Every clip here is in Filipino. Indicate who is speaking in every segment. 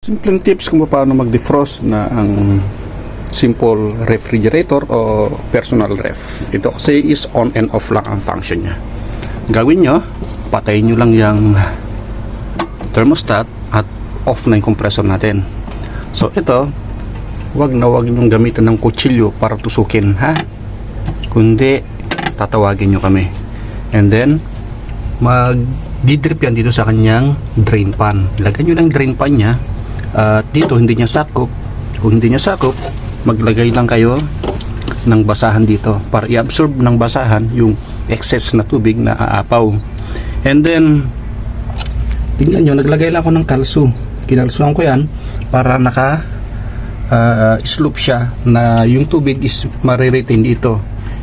Speaker 1: Simpleng tips kung paano mag-defrost na ang simple refrigerator o personal ref. Ito kasi is on and off lang ang function niya. Gawin nyo, patayin nyo lang yung thermostat at off na yung compressor natin. So ito, wag na wag nyong gamitan ng kutsilyo para tusukin, ha? Kundi, tatawagin nyo kami. And then, mag didrip yan dito sa kanyang drain pan. Ilagay nyo lang drain pan niya at dito hindi niya sakop. Kung hindi niya sakop, maglagay lang kayo ng basahan dito para i-absorb ng basahan yung excess na tubig na aapaw. And then, tingnan nyo, naglagay lang ako ng kalso. Kinalsuhan ko yan para naka uh, slope siya na yung tubig is mariretain dito.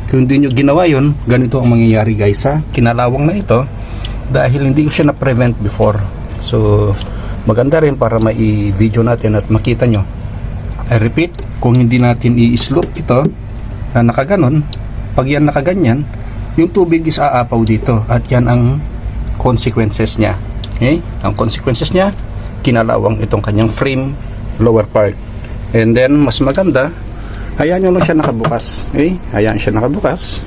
Speaker 1: Kung hindi nyo ginawa yon ganito ang mangyayari guys ha. Kinalawang na ito dahil hindi ko siya na-prevent before. So, maganda rin para mai-video natin at makita nyo. I repeat, kung hindi natin i-slope ito na nakaganon, pag yan nakaganyan, yung tubig is aapaw dito at yan ang consequences niya. Okay? Ang consequences niya, kinalawang itong kanyang frame lower part. And then, mas maganda, hayaan nyo lang siya nakabukas. Okay? Hayaan siya nakabukas.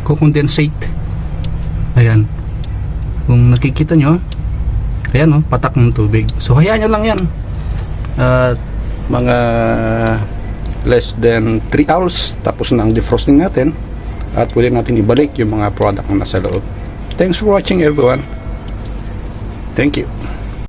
Speaker 1: Kukondensate. Ayan. Kung nakikita nyo, ayan oh, patak ng tubig. So, hayaan nyo lang yan. At mga less than 3 hours, tapos na ang defrosting natin. At pwede natin ibalik yung mga product na nasa loob. Thanks for watching everyone. Thank you.